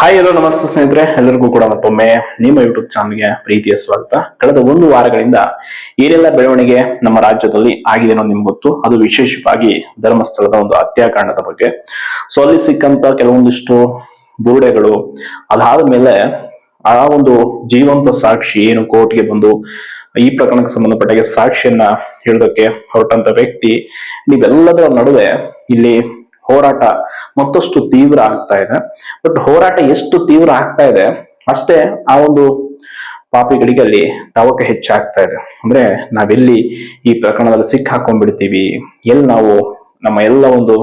Hi ಎಲ್ಲೋ ನಮಸ್ತೆ ಸ್ನೇಹಿತರೆ. ಎಲ್ಲರಿಗೂ ಕೂಡ ಮತ್ತೊಮ್ಮೆ ನಿಮ್ಮ ಯೂಟ್ಯೂಬ್ ಚಾನಲ್ಗೆ ಪ್ರೀತಿಯ ಸ್ವಾಗತ. ಕಳೆದ ಒಂದು ವಾರಗಳಿಂದ ಏನೆಲ್ಲ ಬೆಳವಣಿಗೆ ನಮ್ಮ ರಾಜ್ಯದಲ್ಲಿ ಆಗಿದೆ ಅನ್ನೋದು ನಿಮ್ಗೆ ಅದು ವಿಶೇಷವಾಗಿ ಧರ್ಮಸ್ಥಳದ ಒಂದು ಹತ್ಯಾಕಾಂಡದ ಬಗ್ಗೆ. ಸೊ ಅಲ್ಲಿ ಸಿಕ್ಕಂತ ಕೆಲವೊಂದಿಷ್ಟು ಬೂಡೆಗಳು ಅದಾದ ಮೇಲೆ ಆ ಒಂದು ಜೀವಂತ ಸಾಕ್ಷಿ ಏನು ಕೋರ್ಟ್ಗೆ ಬಂದು ಈ ಪ್ರಕರಣಕ್ಕೆ ಸಂಬಂಧಪಟ್ಟಾಗೆ ಸಾಕ್ಷಿಯನ್ನ ಹೇಳೋದಕ್ಕೆ ಹೊರಟಂತ ವ್ಯಕ್ತಿ, ನೀವೆಲ್ಲದರ ನಡುವೆ ಇಲ್ಲಿ ಹೋರಾಟ ಮತ್ತಷ್ಟು ತೀವ್ರ ಆಗ್ತಾ ಇದೆ. ಬಟ್ ಹೋರಾಟ ಎಷ್ಟು ತೀವ್ರ ಆಗ್ತಾ ಇದೆ? ಅಷ್ಟೇ ಆ ಒಂದು ಪಾಪಿಗಳಿಗೆ ಅಲ್ಲಿ ತವಕ ಹೆಚ್ಚಾಗ್ತಾ ಇದೆ. ಅಂದ್ರೆ ನಾವೆಲ್ಲಿ ಈ ಪ್ರಕರಣದಲ್ಲಿ ಸಿಕ್ಕಾಕೊಂಡ್ಬಿಡ್ತೀವಿ, ಎಲ್ಲಿ ನಾವು ನಮ್ಮ ಎಲ್ಲ ಒಂದು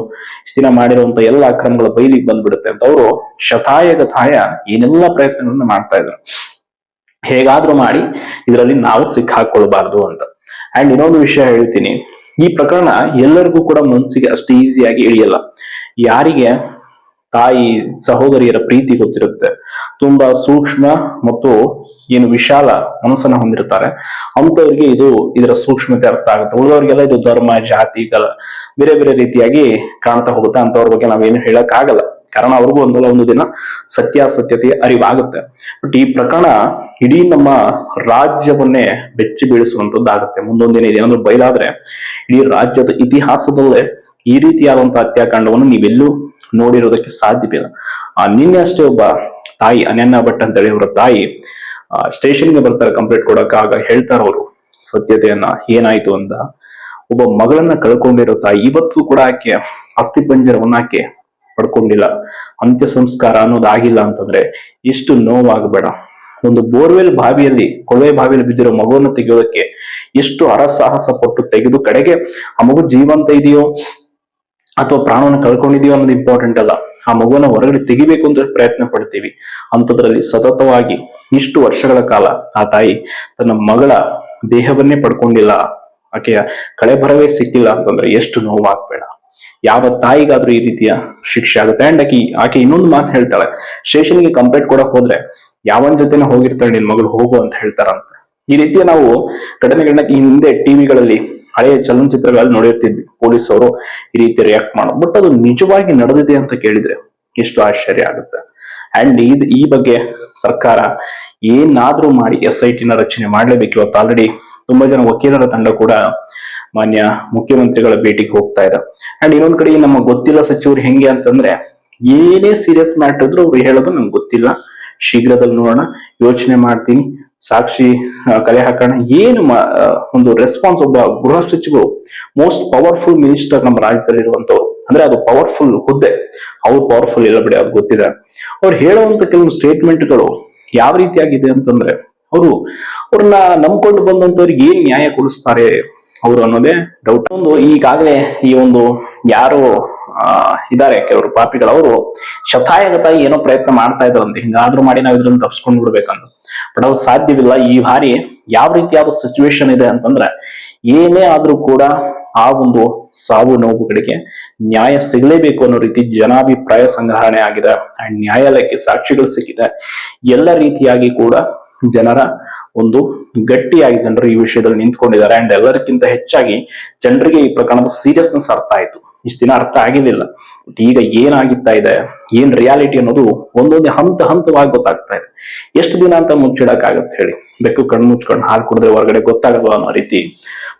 ಸ್ಥಿರ ಮಾಡಿರುವಂತ ಎಲ್ಲ ಅಕ್ರಮಗಳ ಬೈಲಿಗೆ ಬಂದ್ಬಿಡುತ್ತೆ ಅಂತ ಅವರು ಶತಾಯಗತಾಯ ಏನೆಲ್ಲ ಪ್ರಯತ್ನಗಳನ್ನ ಮಾಡ್ತಾ ಇದ್ರು. ಹೇಗಾದ್ರೂ ಮಾಡಿ ಇದರಲ್ಲಿ ನಾವು ಸಿಕ್ಕಾಕೊಳ್ಬಾರ್ದು ಅಂತ. ಅಂಡ್ ಇನ್ನೊಂದು ವಿಷಯ ಹೇಳ್ತೀನಿ. ಈ ಪ್ರಕರಣ ಎಲ್ಲರಿಗೂ ಕೂಡ ಮನಸ್ಸಿಗೆ ಅಷ್ಟು ಈಸಿಯಾಗಿ ಇಳಿಯಲ್ಲ. ಯಾರಿಗೆ ತಾಯಿ, ಸಹೋದರಿಯರ ಪ್ರೀತಿ ಗೊತ್ತಿರುತ್ತೆ. ತುಂಬಾ ಸೂಕ್ಷ್ಮ ಮತ್ತು ಏನು ವಿಶಾಲ ಮನಸ್ಸನ್ನ ಹೊಂದಿರ್ತಾರೆ. ಅಂತವರಿಗೆ ಇದು ಇದರ ಸೂಕ್ಷ್ಮತೆ ಅರ್ಥ ಆಗುತ್ತೆ. ಉಳಿದವರಿಗೆಲ್ಲ ಇದು ಧರ್ಮ ಜಾತಿ ಕಲ ಬೇರೆ ಬೇರೆ ರೀತಿಯಾಗಿ ಕಾಣ್ತಾ ಹೋಗುತ್ತೆ. ಅಂತವ್ರ ಬಗ್ಗೆ ನಾವೇನು ಹೇಳಕ್ ಆಗಲ್ಲ ಕಾರಣ ಅವ್ರಿಗೂ ಒಂದಲ್ಲ, ಒಂದು ದಿನ ಸತ್ಯಾಸತ್ಯತೆಯ ಅರಿವಾಗುತ್ತೆ. ಬಟ್ ಈ ಪ್ರಕರಣ ಇಡೀ ನಮ್ಮ ರಾಜ್ಯವನ್ನೇ ಬೆಚ್ಚಿ ಬೀಳಿಸುವಂತದ್ದಾಗುತ್ತೆ. ಮುಂದೊಂದು ದಿನ ಇದೇನಾದ್ರೂ ಬಯಲಾದ್ರೆ ಇಡೀ ರಾಜ್ಯದ ಇತಿಹಾಸದಲ್ಲೇ ಈ ರೀತಿಯಾದಂತಹ ಹತ್ಯಾಕಾಂಡವನ್ನು ನೀವೆಲ್ಲೂ ನೋಡಿರೋದಕ್ಕೆ ಸಾಧ್ಯವಿಲ್ಲ. ಆ, ನಿನ್ನೆ ಅಷ್ಟೇ ಒಬ್ಬ ತಾಯಿ, ಅನನ್ಯ ಭಟ್ ಅಂತೇಳಿ ಅವರ ತಾಯಿ ಸ್ಟೇಷನ್ಗೆ ಬರ್ತಾರೆ ಕಂಪ್ಲೇಂಟ್ ಕೊಡಕ. ಆಗ ಹೇಳ್ತಾರ ಅವರು, ಸತ್ಯತೆಯನ್ನ ಏನಾಯ್ತು ಅಂತ? ಒಬ್ಬ ಮಗಳನ್ನ ಕಳ್ಕೊಂಡಿರೋ ತಾಯಿ, ಇವತ್ತು ಕೂಡ ಆಕೆ ಅಸ್ಥಿ ಪಂಜರವನ್ನ ಆಕೆ ಪಡ್ಕೊಂಡಿಲ್ಲ. ಅಂತ್ಯ ಸಂಸ್ಕಾರ ಅನ್ನೋದು ಆಗಿಲ್ಲ ಅಂತಂದ್ರೆ ಎಷ್ಟು ನೋವಾಗಬೇಡ. ಒಂದು ಬೋರ್ವೆಲ್ ಬಾವಿಯಲ್ಲಿ, ಕೊಳವೆ ಬಾವಿಯಲ್ಲಿ ಬಿದ್ದಿರೋ ಮಗುವನ್ನು ತೆಗೆಯೋದಕ್ಕೆ ಎಷ್ಟು ಹರಸಾಹಸ ಪಟ್ಟು ತೆಗೆದು ಕಡೆಗೆ ಆ ಮಗು ಜೀವಂತ ಇದೆಯೋ ಅಥವಾ ಪ್ರಾಣವನ್ನು ಕಳ್ಕೊಂಡಿದೆಯೋ ಅನ್ನೋದು ಇಂಪಾರ್ಟೆಂಟ್ ಅಲ್ಲ. ಆ ಮಗುವನ್ನ ಹೊರಗಡೆ ತೆಗಿಬೇಕು ಅಂತ ಪ್ರಯತ್ನ ಪಡ್ತೀವಿ. ಅಂಥದ್ರಲ್ಲಿ ಸತತವಾಗಿ ಇಷ್ಟು ವರ್ಷಗಳ ಕಾಲ ಆ ತಾಯಿ ತನ್ನ ಮಗಳ ದೇಹವನ್ನೇ ಪಡ್ಕೊಂಡಿಲ್ಲ. ಆಕೆಯ ಕಳೆಬರವೇ ಸಿಕ್ಕಿಲ್ಲ ಅಂತಂದ್ರೆ ಎಷ್ಟು ನೋವಾಗ್ಬೇಡ. ಯಾವ ತಾಯಿಗಾದ್ರೂ ಈ ರೀತಿಯ ಶಿಕ್ಷೆ ಆಗುತ್ತೆ? ಅಂಡ್ ಆಕೆ ಆಕೆ ಇನ್ನೊಂದು ಮಾತು ಹೇಳ್ತಾಳೆ ಶೇಷನಿಗೆ ಕಂಪ್ಲೇಂಟ್ ಕೊಡಕ್ ಹೋದ್ರೆ ಯಾವನ್ ಜೊತೆನೆ ಹೋಗಿರ್ತಾಳೆ ನಿನ್ ಮಗಳು, ಹೋಗು ಅಂತ ಹೇಳ್ತಾರಂತ. ಈ ರೀತಿಯ ನಾವು ಘಟನೆಗಳನ್ನ ಈ ಹಿಂದೆ ಟಿವಿಗಳಲ್ಲಿ, ಹಳೆಯ ಚಲನಚಿತ್ರಗಳಲ್ಲಿ ನೋಡಿರ್ತಿದ್ವಿ. ಪೊಲೀಸ್ ಅವರು ಈ ರೀತಿ ರಿಯಾಕ್ಟ್ ಮಾಡೋ ಬಟ್ ಅದು ನಿಜವಾಗಿ ನಡೆದಿದೆ ಅಂತ ಕೇಳಿದ್ರೆ ಎಷ್ಟು ಆಶ್ಚರ್ಯ ಆಗುತ್ತೆ. ಅಂಡ್ ಈ ಈ ಬಗ್ಗೆ ಸರ್ಕಾರ ಏನಾದ್ರೂ ಮಾಡಿ, ಎಸ್ ಐ ಟಿನ ರಚನೆ ಮಾಡ್ಲೇಬೇಕು. ಇವತ್ತು ಆಲ್ರೆಡಿ ತುಂಬಾ ಜನ ವಕೀಲರ ತಂಡ ಕೂಡ ಮಾನ್ಯ ಮುಖ್ಯಮಂತ್ರಿಗಳ ಭೇಟಿಗೆ ಹೋಗ್ತಾ ಇದೆ ಅಂಡ್ ಇನ್ನೊಂದ್ ಕಡೆ ನಮ್ಮ ಗೊತ್ತಿಲ್ಲ ಸಚಿವರು ಹೆಂಗೆ ಅಂತಂದ್ರೆ, ಏನೇ ಸೀರಿಯಸ್ ಮ್ಯಾಟರ್ ಇದ್ರು ಅವ್ರು ಹೇಳೋದು ನಂಗೆ ಗೊತ್ತಿಲ್ಲ. ಶೀಘ್ರದಲ್ಲಿ ನೋಡೋಣ, ಯೋಚನೆ ಮಾಡ್ತೀನಿ. ಸಾಕ್ಷಿ ಕಲೆ ಹಾಕೋಣ. ಏನು ಒಂದು ರೆಸ್ಪಾನ್ಸ್ ಒಬ್ಬ ಗೃಹ ಸಚಿವರು ಮೋಸ್ಟ್ ಪವರ್ಫುಲ್ ಮಿನಿಸ್ಟರ್ ನಮ್ಮ ರಾಜ್ಯದಲ್ಲಿ ಇರುವಂತವ್ರು. ಅಂದ್ರೆ ಅದು ಪವರ್ಫುಲ್ ಹುದ್ದೆ. ಅವ್ರು ಪವರ್ಫುಲ್ ಇಲ್ಲ ಬಿಡಿ ಅದು ಗೊತ್ತಿದೆ. ಅವ್ರು ಹೇಳುವಂತ ಕೆಲವು ಸ್ಟೇಟ್ಮೆಂಟ್ಗಳು ಯಾವ ರೀತಿಯಾಗಿದೆ ಅಂತಂದ್ರೆ, ಅವರು ಅವ್ರನ್ನ ನಂಬ್ಕೊಂಡು ಬಂದಂತವ್ರಿಗೆ ಏನ್ ನ್ಯಾಯ ಕೊಡಿಸ್ತಾರೆ? ಅವರು ಅನ್ನೋದೇ ಡೌಟ್ ಒಂದು, ಈಗಾಗಲೇ ಈ ಒಂದು ಯಾರು ಇದಾರೆ ಕೆಲವರು ಪಾಪಿಗಳು, ಅವರು ಶತಾಯಗತ ಏನೋ ಪ್ರಯತ್ನ ಮಾಡ್ತಾ ಇದ್ರಂತೆ ಹಿಂಗಾದ್ರೂ ಮಾಡಿ ನಾವು ಇದ್ರಲ್ಲಿ ತಪ್ಸ್ಕೊಂಡ್ ಬಿಡ್ಬೇಕಂತ ಬಟ್ ಅದು ಸಾಧ್ಯವಿಲ್ಲ. ಈ ಬಾರಿ ಯಾವ ರೀತಿಯಾದ ಸಿಚುವೇಶನ್ ಇದೆ ಅಂತಂದ್ರೆ, ಏನೇ ಆದ್ರೂ ಕೂಡ ಆ ಒಂದು ಸಾವು ನೋವುಗಳಿಗೆ ನ್ಯಾಯ ಸಿಗಲೇಬೇಕು ಅನ್ನೋ ರೀತಿ ಜನಾಭಿಪ್ರಾಯ ಸಂಗ್ರಹಣೆ ಆಗಿದೆ. ನ್ಯಾಯಾಲಯಕ್ಕೆ ಸಾಕ್ಷಿಗಳು ಸಿಕ್ಕಿದೆ. ಎಲ್ಲ ರೀತಿಯಾಗಿ ಕೂಡ ಜನರ ಒಂದು ಗಟ್ಟಿಯಾಗಿ ಜನರು ಈ ವಿಷಯದಲ್ಲಿ ನಿಂತ್ಕೊಂಡಿದ್ದಾರೆ. ಅಂಡ್ ಎಲ್ಲರಿಗಿಂತ ಹೆಚ್ಚಾಗಿ ಜನರಿಗೆ ಈ ಪ್ರಕರಣದ ಸೀರಿಯಸ್ನೆಸ್ ಅರ್ಥ ಆಯ್ತು. ಇಷ್ಟು ದಿನ ಅರ್ಥ ಆಗಿರ್ಲಿಲ್ಲ. ಈಗ ಏನಾಗಿತ್ತಾ ಇದೆ? ಏನ್ ರಿಯಾಲಿಟಿ ಅನ್ನೋದು ಒಂದೊಂದೇ ಹಂತ ಹಂತವಾಗಿ ಗೊತ್ತಾಗ್ತಾ ಇದೆ. ಎಷ್ಟು ದಿನ ಅಂತ ಮುಚ್ಚಿಡಕ್ಕಾಗತ್ತೆ ಹೇಳಿ. ಬೆಕ್ಕು ಕಣ್ಣು ಮುಚ್ಕೊಂಡು ಹಾಲು ಕುಡಿದ್ರೆ ಹೊರಗಡೆ ಗೊತ್ತಾಗಲ್ಲ ಅನ್ನೋ ರೀತಿ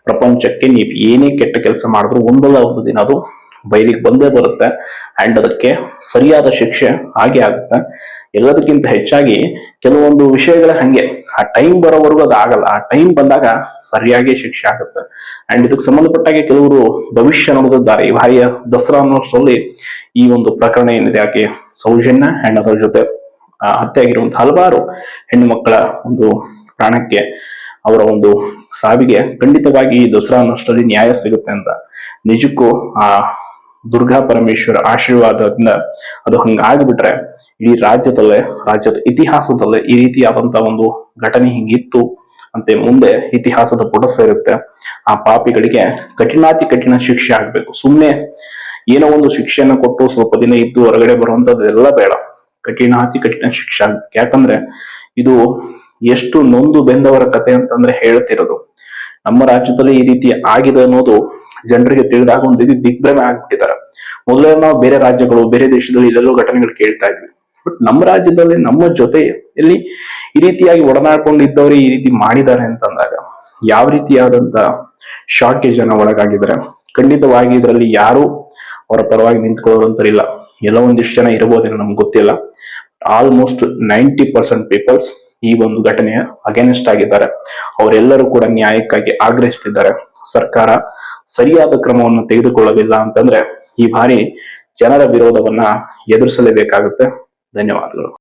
ಪ್ರಪಂಚಕ್ಕೆ ನೀವು ಏನೇ ಕೆಟ್ಟ ಕೆಲಸ ಮಾಡಿದ್ರು ಒಂದಲ್ಲ ಒಂದು ದಿನ ಅದು ಬೈಲಿಗೆ ಬಂದೇ ಬರುತ್ತೆ. ಅಂಡ್ ಅದಕ್ಕೆ ಸರಿಯಾದ ಶಿಕ್ಷೆ ಹಾಗೆ ಆಗುತ್ತೆ. ಎಲ್ಲದಕ್ಕಿಂತ ಹೆಚ್ಚಾಗಿ ಕೆಲವೊಂದು ವಿಷಯಗಳ ಹಂಗೆ. ಆ ಟೈಮ್ ಬರೋವರೆಗೂ ಅದು ಆಗಲ್ಲ. ಆ ಟೈಮ್ ಬಂದಾಗ ಸರಿಯಾಗಿ ಶಿಕ್ಷೆ ಆಗುತ್ತೆ. ಅಂಡ್ ಇದಕ್ಕೆ ಸಂಬಂಧಪಟ್ಟಾಗೆ ಕೆಲವರು ಭವಿಷ್ಯ ನೋಡಿದ್ದಾರೆ ಈ ಬಾರಿಯ ದಸರಾ ಅನ್ನೋಷ್ಟರಲ್ಲಿ ಈ ಒಂದು ಪ್ರಕರಣ ಏನಿದೆ, ಆಕೆ ಸೌಜನ್ಯ ಅಂಡ್ ಅದರ ಜೊತೆ ಹತ್ಯೆ ಆಗಿರುವಂತಹ ಹಲವಾರು ಹೆಣ್ಣು ಮಕ್ಕಳ ಒಂದು ಪ್ರಾಣಕ್ಕೆ ಅವರ ಒಂದು ಸಾವಿಗೆ ಖಂಡಿತವಾಗಿ ಈ ದಸರಾ ಅನ್ನೋಷ್ಟರಲ್ಲಿ ನ್ಯಾಯ ಸಿಗುತ್ತೆ ಅಂತ. ನಿಜಕ್ಕೂ ಆ ದುರ್ಗಾ ಪರಮೇಶ್ವರ ಆಶೀರ್ವಾದದಿಂದ ಅದು ಹಂಗಾಗ್ಬಿಟ್ರೆ ಇಡೀ ರಾಜ್ಯದಲ್ಲೇ, ರಾಜ್ಯದ ಇತಿಹಾಸದಲ್ಲೇ ಈ ರೀತಿಯಾದಂತ ಒಂದು ಘಟನೆ ಹಿಂಗಿತ್ತು ಅಂತೆ ಮುಂದೆ ಇತಿಹಾಸದ ಪುಟ ಸೇರುತ್ತೆ ಆ ಪಾಪಿಗಳಿಗೆ ಕಠಿಣಾತಿ ಕಠಿಣ ಶಿಕ್ಷೆ ಆಗ್ಬೇಕು. ಸುಮ್ಮನೆ ಏನೋ ಒಂದು ಶಿಕ್ಷೆಯನ್ನ ಕೊಟ್ಟು ಸ್ವಲ್ಪ ದಿನ ಇದ್ದು ಹೊರಗಡೆ ಬರುವಂತದ್ದೆಲ್ಲ ಬೇಡ. ಕಠಿಣಾತಿ ಕಠಿಣ ಶಿಕ್ಷೆ ಆಗ್ಬೇಕು. ಯಾಕಂದ್ರೆ ಇದು ಎಷ್ಟು ನೊಂದು ಬೆಂದವರ ಕತೆ ಅಂತಂದ್ರೆ ಹೇಳ್ತಿರೋದು. ನಮ್ಮ ರಾಜ್ಯದಲ್ಲಿ ಈ ರೀತಿ ಆಗಿದೆ ಅನ್ನೋದು ಜನರಿಗೆ ತಿಳಿದಾಗ ಒಂದು ರೀತಿ ದಿಗ್ಭ್ರಮೆ ಆಗ್ಬಿಟ್ಟಿದ್ದಾರೆ. ಮೊದಲೇ ನಾವು ಬೇರೆ ರಾಜ್ಯಗಳು, ಬೇರೆ ದೇಶದಲ್ಲಿ ಇಲ್ಲೆಲ್ಲೋ ಘಟನೆಗಳು ಕೇಳ್ತಾ ಇದ್ವಿ. ಬಟ್ ನಮ್ಮ ರಾಜ್ಯದಲ್ಲಿ, ನಮ್ಮ ಜೊತೆ ಇಲ್ಲಿ ಈ ರೀತಿಯಾಗಿ ಒಡನಾಡ್ಕೊಂಡಿದ್ದವರು ಈ ರೀತಿ ಮಾಡಿದ್ದಾರೆ ಅಂತಂದಾಗ, ಯಾವ ರೀತಿಯಾದಂತ ಶಾರ್ಟೇಜ್ ಅನ್ನ ಒಳಗಾಗಿದ್ದಾರೆ. ಖಂಡಿತವಾಗಿ ಇದರಲ್ಲಿ ಯಾರು ಅವರ ಪರವಾಗಿ ನಿಂತ್ಕೊಳ್ಳೋರಂತರಿಲ್ಲ. ಎಲ್ಲ ಒಂದಿಷ್ಟು ಜನ ಇರಬಹುದೇನೋ ನಮ್ಗೆ ಗೊತ್ತಿಲ್ಲ. ಆಲ್ಮೋಸ್ಟ್ ನೈಂಟಿ ಪರ್ಸೆಂಟ್ ಪೀಪಲ್ಸ್ ಈ ಒಂದು ಘಟನೆಯ ಅಗೇನೆಸ್ಟ್ ಆಗಿದ್ದಾರೆ. ಅವರೆಲ್ಲರೂ ಕೂಡ ನ್ಯಾಯಕ್ಕಾಗಿ ಆಗ್ರಹಿಸ್ತಿದ್ದಾರೆ. ಸರ್ಕಾರ ಸರಿಯಾದ ಕ್ರಮವನ್ನು ತೆಗೆದುಕೊಳ್ಳಲಿಲ್ಲ ಅಂತಂದ್ರೆ ಈ ಬಾರಿ ಜನರ ವಿರೋಧವನ್ನ ಎದುರಿಸಲೇಬೇಕಾಗುತ್ತೆ. ಧನ್ಯವಾದಗಳು.